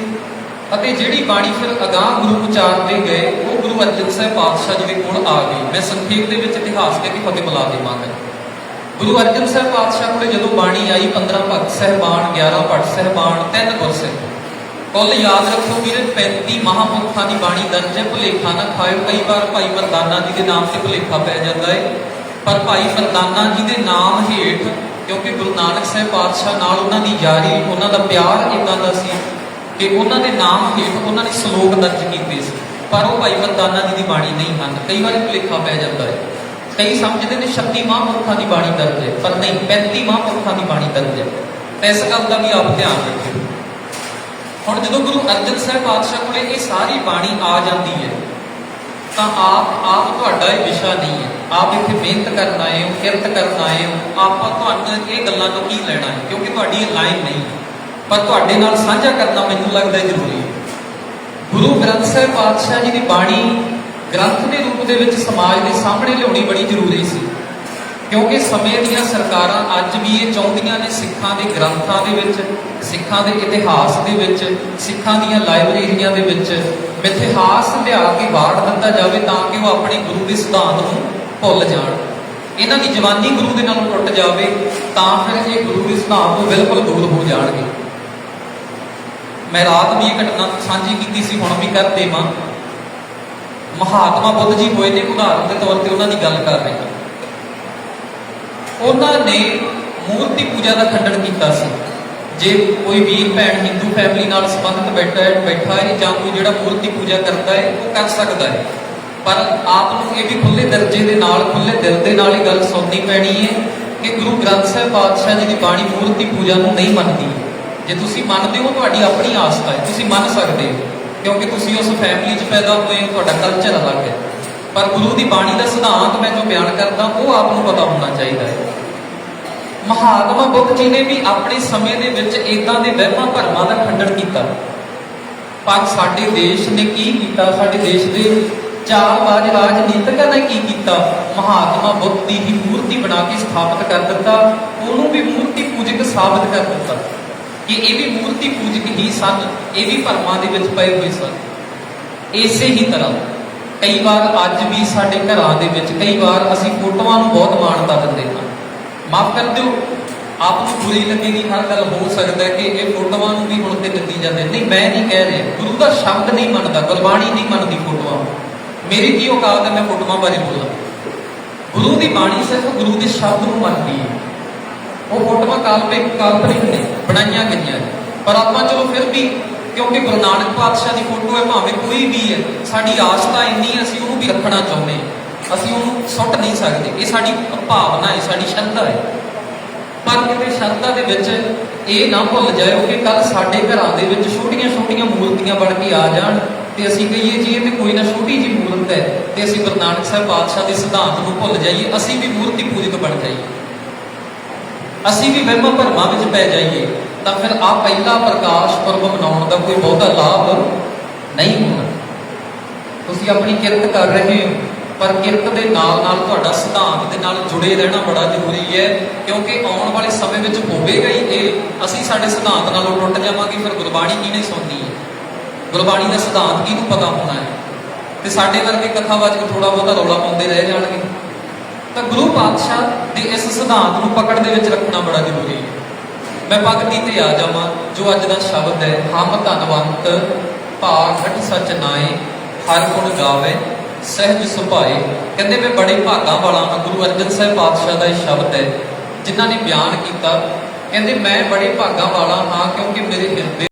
ਅਤੇ ਜਿਹੜੀ ਬਾਣੀ ਫਿਰ ਅਗਾਹ ਗੁਰੂ ਉਚਾਰਦੇ ਗਏ, ਉਹ ਗੁਰੂ ਅਰਜਨ ਸਾਹਿਬ ਪਾਤਸ਼ਾਹ ਜੀ ਦੇ ਕੋਲ ਆ ਗਈ ਮੈਂ ਸੰਖੇਪ ਦੇ ਵਿੱਚ ਇਤਿਹਾਸ ਦੇ ਕੇ ਫਤਿਹ ਮਿਲਾ ਦੇਵਾਂਗਾ ਗੁਰੂ ਅਰਜਨ ਸਾਹਿਬ ਪਾਤਸ਼ਾਹ ਕੋਲ ਜਦੋਂ ਬਾਣੀ ਆਈ 15 ਭਗਤ ਸਹਿਬਾਨ 11 ਭੱਟ ਸਹਿਬਾਨ, ਤਿੰਨ ਗੁਰਸਿੱਖ। ਕੁੱਲ ਯਾਦ ਰੱਖੋ ਵੀਰੇ 35 ਮਹਾਂਪੁਰਖਾਂ ਦੀ ਬਾਣੀ ਦਰਜ ਹੈ, ਭੁਲੇਖਾ ਨਾ ਖਾਇਓ। ਕਈ ਵਾਰ ਭਾਈ ਮਰਦਾਨਾ ਜੀ ਦੇ ਨਾਮ ਤੇ ਭੁਲੇਖਾ ਪੈ ਜਾਂਦਾ ਹੈ ਪਰ ਭਾਈ ਮਰਦਾਨਾ ਜੀ ਦੇ ਨਾਮ ਹੇਠ, ਕਿਉਂਕਿ ਗੁਰੂ ਨਾਨਕ ਸਾਹਿਬ ਪਾਤਸ਼ਾਹ ਨਾਲ ਉਹਨਾਂ ਦੀ ਯਾਰੀ, ਉਹਨਾਂ ਦਾ ਪਿਆਰ ਇਦਾਂ ਦਾ ਸੀ ਕਿ ਉਹਨਾਂ ਦੇ ਨਾਮ ਹੇਠ ਉਹਨਾਂ ਨੇ ਸ਼ਲੋਕ ਦਰਜ ਕੀਤੇ ਸੀ। ਪਰ ਉਹ ਭਾਈ ਮਰਦਾਨਾ ਜੀ ਦੀ ਬਾਣੀ ਨਹੀਂ ਹਨ। ਕਈ ਵਾਰ ਭੁਲੇਖਾ ਪੈ ਜਾਂਦਾ ਹੈ ਕਈ ਸਮਝਦੇ ਨੇ 36 ਮਹਾਂਪੁਰਖਾਂ ਦੀ ਬਾਣੀ ਦਰਜ ਹੈ, ਪਰ ਨਹੀਂ 35 ਮਹਾਂਪੁਰਖਾਂ ਦੀ ਬਾਣੀ ਦਰਜ ਹੈ। ਇਸ ਗੱਲ ਦਾ ਵੀ ਆਪ ਧਿਆਨ ਰੱਖਿਓ। ਹੁਣ ਜਦੋਂ ਗੁਰੂ ਅਰਜਨ ਸਾਹਿਬ ਪਾਤਸ਼ਾਹ ਕੋਲੇ ਇਹ ਸਾਰੀ ਬਾਣੀ ਆ ਜਾਂਦੀ ਹੈ, ਤਾਂ ਆਪ ਆਪ ਤੁਹਾਡਾ ਇਹ ਵਿਸ਼ਾ ਨਹੀਂ ਹੈ। ਆਪ ਇੱਥੇ ਮਿਹਨਤ ਕਰਨ ਆਏ ਹੋ, ਕਿਰਤ ਕਰਨ ਆਏ ਹੋ। ਆਪਾਂ ਤੁਹਾਨੂੰ ਇਹ ਗੱਲਾਂ ਤੋਂ ਕੀ ਲੈਣਾ ਹੈ? ਕਿਉਂਕਿ ਤੁਹਾਡੀ ਇਹ ਲਾਈਨ ਨਹੀਂ। ਹੈ। ਪਰ ਤੁਹਾਡੇ ਨਾਲ ਸਾਂਝਾ ਕਰਨਾ ਮੈਨੂੰ ਲੱਗਦਾ ਜ਼ਰੂਰੀ ਹੈ। ਗੁਰੂ ਗ੍ਰੰਥ ਸਾਹਿਬ ਪਾਤਸ਼ਾਹ ਜੀ ਦੀ ਬਾਣੀ ਗ੍ਰੰਥ ਦੇ ਰੂਪ ਦੇ ਵਿੱਚ ਸਮਾਜ ਦੇ ਸਾਹਮਣੇ ਲਿਆਉਣੀ ਬੜੀ ਜ਼ਰੂਰੀ ਸੀ। ਕਿਉਂਕਿ ਸਮੇਂ ਦੀਆਂ ਸਰਕਾਰਾਂ ਅੱਜ ਵੀ ਇਹ ਚਾਹੁੰਦੀਆਂ ਨੇ ਸਿੱਖਾਂ ਦੇ ਗ੍ਰੰਥਾਂ ਦੇ ਵਿੱਚ, ਸਿੱਖਾਂ ਦੇ ਇਤਿਹਾਸ ਦੇ ਵਿੱਚ, ਸਿੱਖਾਂ ਦੀਆਂ ਲਾਇਬ੍ਰੇਰੀਆਂ ਦੇ ਵਿੱਚ ਮਿਥਿਹਾਸ ਲਿਆ ਕੇ ਵਾੜ ਦਿੱਤਾ ਜਾਵੇ ਤਾਂ ਕਿ ਉਹ ਆਪਣੇ ਗੁਰੂ ਦੇ ਸਿਧਾਂਤ ਨੂੰ ਭੁੱਲ ਜਾਣ। ਇਹਨਾਂ ਦੀ ਜਵਾਨੀ ਗੁਰੂ ਦੇ ਨਾਲ ਟੁੱਟ ਜਾਵੇ ਤਾਂ ਫਿਰ ਇਹ ਗੁਰੂ ਦੇ ਸਿਧਾਂਤ ਤੋਂ ਬਿਲਕੁਲ ਦੂਰ ਹੋ ਜਾਣਗੇ। ਮੈਂ ਰਾਤ ਵੀ ਇਹ ਘਟਨਾ ਸਾਂਝੀ ਕੀਤੀ ਸੀ, ਹੁਣ ਵੀ ਕਰ ਦੇਵਾਂ। ਮਹਾਤਮਾ ਬੁੱਧ ਜੀ ਹੋਏ ਨੇ, ਉਦਾਹਰਨ ਦੇ ਤੌਰ ਤੇ ਉਹਨਾਂ ਦੀ ਗੱਲ ਕਰ ਰਹੇ ਹਾਂ। ਉਹਨਾਂ ਨੇ ਮੂਰਤੀ ਪੂਜਾ ਦਾ ਖੰਡਨ ਕੀਤਾ ਸੀ। ਜੇ ਕੋਈ ਵੀਰ, ਭੈਣ, ਹਿੰਦੂ ਫੈਮਿਲੀ ਨਾਲ ਸੰਬੰਧਿਤ ਬੈਠਾ ਹੈ ਬੈਠਾ ਹੈ ਜਾਂ ਕੋਈ ਜਿਹੜਾ ਮੂਰਤੀ ਪੂਜਾ ਕਰਦਾ ਹੈ, ਉਹ ਕਰ ਸਕਦਾ ਹੈ। ਪਰ ਆਪ ਨੂੰ ਇਹ ਵੀ ਖੁੱਲੇ ਦਰਜੇ ਦੇ ਨਾਲ ਖੁੱਲੇ ਦਿਲ ਦੇ ਨਾਲ ਇਹ ਗੱਲ ਸੁਣਨੀ ਪੈਣੀ ਹੈ ਕਿ ਗੁਰੂ ਗ੍ਰੰਥ ਸਾਹਿਬ ਪਾਤਸ਼ਾਹ ਜੀ ਦੀ ਬਾਣੀ ਮੂਰਤੀ ਪੂਜਾ ਨੂੰ ਨਹੀਂ ਮੰਨਦੀ। ਜੇ ਤੁਸੀਂ ਮੰਨਦੇ ਹੋ, ਤੁਹਾਡੀ ਆਪਣੀ ਆਸਥਾ ਹੈ। ਤੁਸੀਂ ਮੰਨ ਸਕਦੇ ਹੋ, ਕਿਉਂਕਿ ਤੁਸੀਂ ਉਸ ਫੈਮਿਲੀ 'ਚ ਪੈਦਾ ਹੋਏ ਹੋ, ਤੁਹਾਡਾ ਕਲਚਰ ਅਲੱਗ ਹੈ। ਪਰ ਗੁਰੂ ਦੀ ਬਾਣੀ ਦਾ ਸਿਧਾਂਤ ਮੈਂ ਜੋ ਬਿਆਨ ਕਰਦਾ, ਉਹ ਆਪ ਨੂੰ ਪਤਾ ਹੋਣਾ ਚਾਹੀਦਾ ਹੈ। ਮਹਾਤਮਾ ਬੁੱਧ ਜੀ ਨੇ ਵੀ ਆਪਣੇ ਸਮੇਂ ਦੇ ਵਿੱਚ ਇਦਾਂ ਦੇ ਵਹਿਮਾਂ ਭਰਮਾਂ ਦਾ ਖੰਡਨ ਕੀਤਾ। ਪਰ ਸਾਡੇ ਦੇਸ਼ ਨੇ ਕੀ ਕੀਤਾ? ਸਾਡੇ ਦੇਸ਼ ਦੇ ਚਾਲਬਾਜ਼ ਰਾਜਨੀਤਿਕਾਂ ਨੇ ਕੀ ਕੀਤਾ? ਮਹਾਤਮਾ ਬੁੱਧ ਦੀ ਹੀ ਮੂਰਤੀ ਬਣਾ ਕੇ ਸਥਾਪਿਤ ਕਰ ਦਿੱਤਾ। ਉਹਨੂੰ ਵੀ ਮੂਰਤੀ ਪੂਜਕ ਸਾਬਤ ਕਰ ਦਿੱਤਾ। ਕਿ ਇਹ ਵੀ ਮੂਰਤੀ ਪੂਜਕ ਹੀ ਸਨ, ਇਹ ਵੀ ਭਰਮਾਂ ਦੇ ਵਿੱਚ ਪਏ ਹੋਏ ਸਨ। ਇਸੇ ਹੀ ਤਰ੍ਹਾਂ ਕਈ ਵਾਰ ਅੱਜ ਵੀ ਸਾਡੇ ਘਰਾਂ ਦੇ ਵਿੱਚ ਕਈ ਵਾਰ ਅਸੀਂ ਫੋਟੋਆਂ ਨੂੰ ਬਹੁਤ ਮਾਣਤਾ ਦਿੰਦੇ ਹਾਂ। ਮਾਫ ਕਰ ਦਿਓ, ਆਪ ਨੂੰ ਬੁਰੀ ਲੱਗੇਗੀ ਹਰ ਗੱਲ ਹੋ ਸਕਦਾ ਕਿ ਇਹ ਫੋਟੋਆਂ ਨੂੰ ਵੀ ਹੁਣ ਤੇ ਦਿੱਤੀ ਜਾਂਦੇ ਨਹੀਂ, ਮੈਂ ਨਹੀਂ ਕਹਿ ਰਿਹਾ। ਗੁਰੂ ਦਾ ਸ਼ਬਦ ਨਹੀਂ ਮੰਨਦਾ, ਗੁਰਬਾਣੀ ਨਹੀਂ ਮੰਨਦੀ ਫੋਟੋਆਂ ਨੂੰ। ਮੇਰੀ ਕੀ ਔਕਾਤ ਹੈ ਮੈਂ ਫੋਟੋਆਂ ਬਾਰੇ ਬੋਲਾਂ? ਗੁਰੂ ਦੀ ਬਾਣੀ ਸਿਰਫ ਗੁਰੂ ਦੇ ਸ਼ਬਦ ਨੂੰ ਮੰਨਦੀ ਹੈ। ਉਹ ਫੋਟੋਆਂ ਕਾਲਪਨਿਕ ਕਾਲਪਨਿਕ ਨੇ, ਬਣਾਈਆਂ ਗਈਆਂ ਪਰ ਆਪਾਂ ਚਲੋ ਫਿਰ ਵੀ ਕਿਉਂਕਿ ਗੁਰੂ ਨਾਨਕ ਪਾਤਸ਼ਾਹ ਦੀ ਫੋਟੋ ਹੈ ਭਾਵੇਂ ਕੋਈ ਵੀ ਹੈ ਸਾਡੀ ਆਸ਼ਤਾ ਇੰਨੀ ਹੈ, ਅਸੀਂ ਉਹਨੂੰ ਵੀ ਰੱਖਣਾ ਚਾਹੁੰਦੇ ਹਾਂ। ਅਸੀਂ ਉਹਨੂੰ ਸੁੱਟ ਨਹੀਂ ਸਕਦੇ। ਇਹ ਸਾਡੀ ਭਾਵਨਾ ਹੈ ਸਾਡੀ ਸ਼ਰਧਾ ਹੈ। ਪਰ ਕਿਤੇ ਸ਼ਰਧਾ ਦੇ ਵਿੱਚ ਇਹ ਨਾ ਭੁੱਲ ਜਾਇਓ ਕਿ ਕੱਲ ਸਾਡੇ ਘਰਾਂ ਦੇ ਵਿੱਚ ਛੋਟੀਆਂ-ਛੋਟੀਆਂ ਮੂਰਤੀਆਂ ਬਣ ਕੇ ਆ ਜਾਣ ਤੇ ਅਸੀਂ ਕਹੀਏ ਜੀ ਇਹ ਤੇ ਕੋਈ ਨਾ ਛੋਟੀ ਜੀ ਮੂਰਤ ਹੈ ਤੇ ਅਸੀਂ ਗੁਰੂ ਨਾਨਕ ਸਾਹਿਬ ਪਾਤਸ਼ਾਹ ਦੇ ਸਿਧਾਂਤ ਨੂੰ ਭੁੱਲ ਜਾਈਏ ਅਸੀਂ ਵੀ ਮੂਰਤੀ ਪੂਜਕ ਬਣ ਜਾਈਏ। ਅਸੀਂ ਵੀ ਵਹਿਮਾਂ ਭਰਮਾਂ ਵਿੱਚ ਪੈ ਜਾਈਏ। ਤਾਂ ਫਿਰ ਆ ਪਹਿਲਾ ਪ੍ਰਕਾਸ਼ ਪੁਰਬ ਮਨਾਉਣ ਦਾ ਕੋਈ ਬਹੁਤਾ ਲਾਭ ਨਹੀਂ ਹੋਣਾ। ਤੁਸੀਂ ਆਪਣੀ ਕਿਰਤ ਕਰ ਰਹੇ ਹੋ, ਪਰ ਕਿਰਤ ਦੇ ਨਾਲ ਨਾਲ ਤੁਹਾਡਾ ਸਿਧਾਂਤ ਦੇ ਨਾਲ ਜੁੜੇ ਰਹਿਣਾ ਬੜਾ ਜ਼ਰੂਰੀ ਹੈ, ਕਿਉਂਕਿ ਆਉਣ ਵਾਲੇ ਸਮੇਂ ਵਿੱਚ ਹੋਵੇਗਾ ਹੀ ਇਹ। ਅਸੀਂ ਸਾਡੇ ਸਿਧਾਂਤ ਨਾਲੋਂ ਟੁੱਟ ਜਾਵਾਂਗੇ, ਫਿਰ ਗੁਰਬਾਣੀ ਕਿਹਨੇ ਸੁਣਨੀ ਹੈ? ਗੁਰਬਾਣੀ ਦਾ ਸਿਧਾਂਤ ਕਿਹਨੂੰ ਪਤਾ ਹੋਣਾ ਹੈ? ਤੇ ਸਾਡੇ ਵਰਗੇ ਕਥਾਵਾਚਕ ਥੋੜਾ ਬਹੁਤਾ ਰੌਲਾ ਪਾਉਂਦੇ ਰਹਿ ਜਾਣਗੇ। ਤਾਂ ਗੁਰੂ ਪਾਤਸ਼ਾਹ ਦੇ ਇਸ ਸਿਧਾਂਤ ਨੂੰ ਪਕੜ ਦੇ ਵਿੱਚ ਰੱਖਣਾ ਬੜਾ ਜ਼ਰੂਰੀ ਹੈ। ਮੈਂ ਭਗਤੀ ਤੇ ਆ ਜਾਵਾਂ, ਜੋ ਅੱਜ ਦਾ ਸ਼ਬਦ ਹੈ, ਹਮ ਧਨਵੰਤ, ਭਾਗ ਘਟ ਸਚ ਨਾਏ, ਹਰ ਗੁਣ ਗਾਵੇ, ਸਹਿਜ ਸੁਭਾਏ। ਕਹਿੰਦੇ ਮੈਂ ਬੜੇ ਭਾਗਾਂ ਵਾਲਾ ਹਾਂ, ਗੁਰੂ ਅਰਜਨ ਸਾਹਿਬ ਪਾਤਸ਼ਾਹ ਦਾ ਇਹ ਸ਼ਬਦ ਹੈ, ਜਿਨ੍ਹਾਂ ਨੇ ਬਿਆਨ ਕੀਤਾ। ਕਹਿੰਦੇ ਮੈਂ ਬੜੇ ਭਾਗਾਂ ਵਾਲਾ ਹਾਂ, ਕਿਉਂਕਿ ਮੇਰੇ ਹਿਰਦੇ